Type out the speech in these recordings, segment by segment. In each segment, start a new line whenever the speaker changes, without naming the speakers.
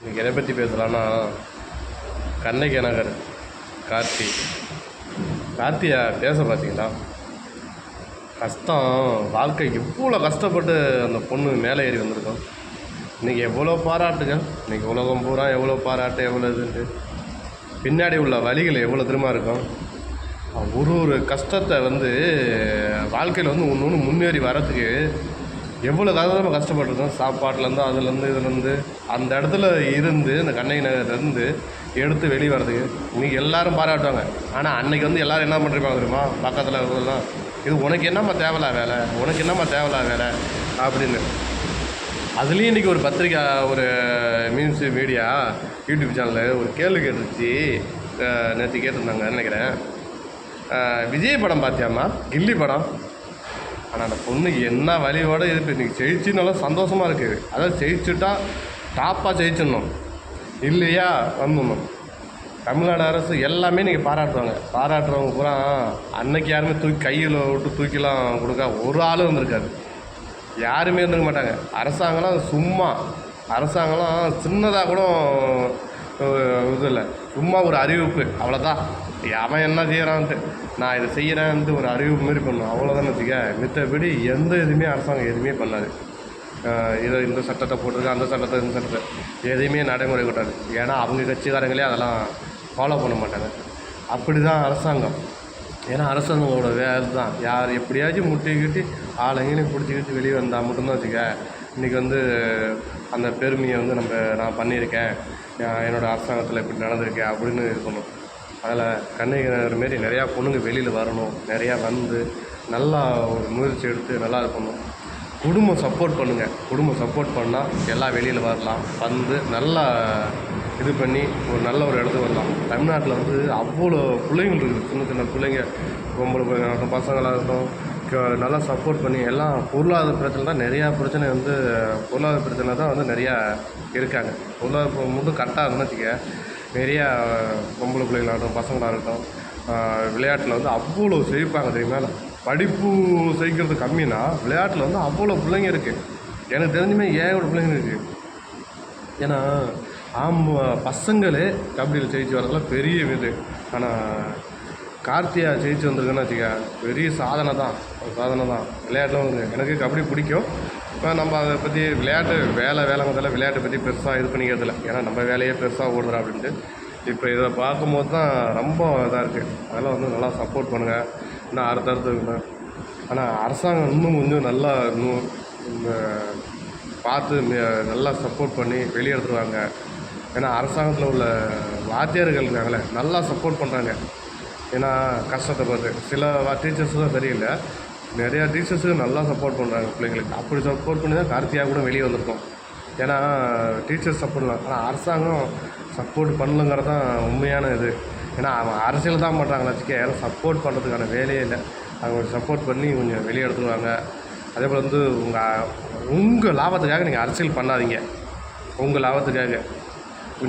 இன்றைக்கி எதை பற்றி பேசலாம்னா கண்ணகி நகர் கார்த்தி. கார்த்தியா பேச பார்த்தீங்களா? கஷ்டம். வாழ்க்கை எவ்வளோ கஷ்டப்பட்டு அந்த பொண்ணு மேலே ஏறி வந்திருக்கோம். இன்றைக்கி எவ்வளோ பாராட்டுங்க. இன்றைக்கி உலகம் பூரா எவ்வளோ பாராட்டு எவ்வளோ இதுன்ட்டு. பின்னாடி உள்ள வழிகள் எவ்வளோ திரும்ப இருக்கும்? ஒரு ஒரு கஷ்டத்தை வந்து வாழ்க்கையில் வந்து ஒன்று ஒன்று முன்னேறி வரத்துக்கு எவ்வளோ காலமாக கஷ்டப்பட்டுருந்தோம் சாப்பாட்டிலேருந்து அதுலேருந்து இதுலேருந்து அந்த இடத்துல இருந்து அந்த கண்ணகி நகர்லேருந்து எடுத்து வெளியே வரதுக்கு இன்றைக்கி எல்லோரும் பாராட்டுவாங்க. ஆனால் அன்னைக்கு வந்து எல்லோரும் என்ன பண்ணிருப்பாங்க தெரியுமா? பக்கத்தில் இருக்கிறதெல்லாம் இது உனக்கு என்னம்மா தேவலா வேலை? உனக்கு என்னம்மா தேவலா வேலை? அப்படின்னு. அதுலேயும் இன்றைக்கி ஒரு பத்திரிக்கை ஒரு மீன்ஸ் மீடியா யூடியூப் சேனலில் ஒரு கேள்வி கேட்டுருச்சு. நேற்று கேட்டிருந்தாங்க நினைக்கிறேன். விஜய் படம் பார்த்தியாம்மா? கில்லி படம். ஆனால் அந்த பொண்ணுக்கு என்ன வழியோடு இருக்கு இன்றைக்கி ஜெயிச்சு நல்லா சந்தோஷமாக இருக்குது அதாவது ஜெயிச்சுட்டா டாப்பாக ஜெயிச்சிடணும். இல்லையா? வந்துடணும். தமிழ்நாடு அரசு எல்லாமே நீங்கள் பாராட்டுவாங்க பாராட்டுறவங்க பூரா அன்னைக்கு யாருமே தூக்கி கையில் விட்டு தூக்கிலாம் கொடுக்க ஒரு ஆளும் வந்திருக்காது. யாருமே இருந்துக்க மாட்டாங்க. அரசாங்கம்லாம் சும்மா அரசாங்கம்லாம் சின்னதாக கூட இது இல்லை. சும்மா ஒரு அறிவிப்பு. அவ்வளோதான் அவன் என்ன செய்கிறான்ட்டு நான் இதை செய்கிறேன்ட்டு ஒரு அறிவு மாதிரி பண்ணும் அவ்வளோதான் வச்சுக்க மித்தபடி எந்த இதுவுமே அரசாங்கம் எதுவுமே பண்ணாது. இதை இந்த சட்டத்தை போட்டிருக்கு அந்த சட்டத்தை இந்த சட்டத்தை. எதையுமே நடைமுறை கூட்டாது. ஏன்னா அவங்க கட்சிக்காரங்களே அதெல்லாம் ஃபாலோ பண்ண மாட்டாங்க. அப்படி தான் அரசாங்கம். ஏன்னா அரசாங்கங்களோட வேலை தான். யார் எப்படியாச்சும் முட்டி கிட்டி ஆளுங்களையும் பிடிச்சிக்கிட்டு வெளியே வந்தால் மட்டும்தான் வச்சுக்க இன்றைக்கி வந்து அந்த பெருமையை வந்து நம்ம நான் பண்ணியிருக்கேன். என்னோடய அரசாங்கத்தில் இப்படி நடந்திருக்கேன் அப்படின்னு இது பண்ணும் அதில் கண்ணகி மாரி நிறையா பொண்ணுங்க வெளியில் வரணும் நிறையா வந்து நல்லா ஒரு முயற்சி எடுத்து நல்லா இது பண்ணணும். குடும்பம் சப்போர்ட் பண்ணுங்கள் குடும்பம் சப்போர்ட் பண்ணால் எல்லாம் வெளியில் வரலாம். வந்து நல்லா இது பண்ணி ஒரு நல்ல ஒரு இடத்துக்கு வரலாம். தமிழ்நாட்டில் வந்து அவ்வளோ பிள்ளைங்கள் இருக்குது. சின்ன சின்ன பிள்ளைங்க பொம்பளை பிள்ளைங்களாகட்டும் பசங்களாக இருக்கட்டும் நல்லா சப்போர்ட் பண்ணி எல்லாம் பொருளாதார பிரச்சனை தான். நிறையா பிரச்சனை வந்து பொருளாதார பிரச்சனை தான் வந்து நிறையா இருக்காங்க. பொருளாதார முன்னும் கரெக்டாக இருந்துச்சுங்க. நிறையா பொம்பளை பிள்ளைகளாகட்டும் பசங்களாக இருக்கட்டும் விளையாட்டில் வந்து அவ்வளோ செழிப்பாங்க தெரியுமா? படிப்பு செய்கிறது கம்மினா விளையாட்டில் வந்து அவ்வளோ பிள்ளைங்க இருக்குது எனக்கு தெரிஞ்சுமே ஏகோட பிள்ளைங்க இருக்குது ஏன்னா ஆம்ப பசங்களே கபடியில் ஜெயிச்சு வரதெல்லாம் பெரிய இது. ஆனால் கார்த்தியா ஜெயிச்சு வந்திருக்குன்னு வச்சுக்க பெரிய சாதனை தான். ஒரு சாதனை தான். விளையாட்டும் எனக்கு கபடி பிடிக்கும். இப்போ நம்ம அதை பற்றி விளையாட்டு வேலை வேலைங்கிறதுல விளையாட்டை பற்றி பெருசாக இது பண்ணிக்கிறதில்ல. ஏன்னா நம்ம வேலையே பெருசாக ஓடுறா அப்படின்ட்டு. இப்போ இதை பார்க்கும்போது தான் ரொம்ப இதாக இருக்குது அதெல்லாம் வந்து நல்லா சப்போர்ட் பண்ணுங்கள் இன்னும் அடுத்தடுத்து ஆனால் அரசாங்கம் இன்னும் கொஞ்சம் நல்லா இன்னும் இந்த பார்த்து நல்லா சப்போர்ட் பண்ணி வெளியே எடுத்துருவாங்க. ஏன்னா அரசாங்கத்தில் உள்ள வாத்தியார்கள் இருக்காங்களே நல்லா சப்போர்ட் பண்ணுறாங்க ஏன்னா கஷ்டத்தை பார்த்து. சில டீச்சர்ஸ் தான் சரியில்லை. நிறையா டீச்சர்ஸுக்கு நல்லா சப்போர்ட் பண்ணுறாங்க பிள்ளைங்களுக்கு. அப்படி சப்போர்ட் பண்ணி தான் கார்த்தியா கூட வெளியே வந்திருக்கோம். ஏன்னா டீச்சர்ஸ் சப்போர்ட்லாம் ஆனால் அரசாங்கம் சப்போர்ட் பண்ணலங்கிறது தான் உண்மையான இது. ஏன்னா அவன் அரசியல் தான் பண்ணுறாங்களா வச்சுக்க யாரும் சப்போர்ட் பண்ணுறதுக்கான வேலையே இல்லை. அவங்க சப்போர்ட் பண்ணி கொஞ்சம் வெளியே எடுத்துருவாங்க. அதே போல் வந்து உங்கள் உங்கள் லாபத்துக்காக நீங்கள் அரசியல் பண்ணாதீங்க. உங்கள் லாபத்துக்காக.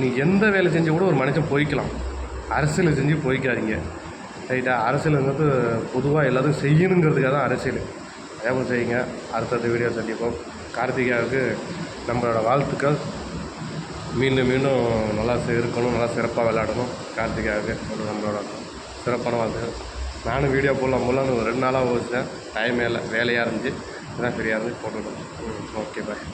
நீங்கள் எந்த வேலை செஞ்சு கூட ஒரு மனுஷன் பொய்க்கலாம். அரசியல் செஞ்சு பொய்க்காதீங்க. ரைட்டா அரசியலுங்கிறது பொதுவாக எல்லாத்துக்கும் செய்யணுங்கிறதுக்காக தான் அரசியல். அதே செய்யுங்க. அடுத்தடுத்த வீடியோ சந்திப்போம். கார்த்திகாவுக்கு நம்மளோட வாழ்த்துக்கள். மீண்டும் மீண்டும் நல்லா இருக்கணும். நல்லா சிறப்பாக விளையாடணும். கார்த்திகாவுக்கு நம்மளோட சிறப்பான வாழ்த்துக்கள். நானும் வீடியோ போடலாம் போடலான்னு ஒரு ரெண்டு நாளாக போச்சுட்டேன் டைமே இல்லை. வேலையாக இருந்துச்சு. இதான் ஃப்ரீயாக இருந்துச்சு போட்டுவிட்டோம் ஓகே பாய்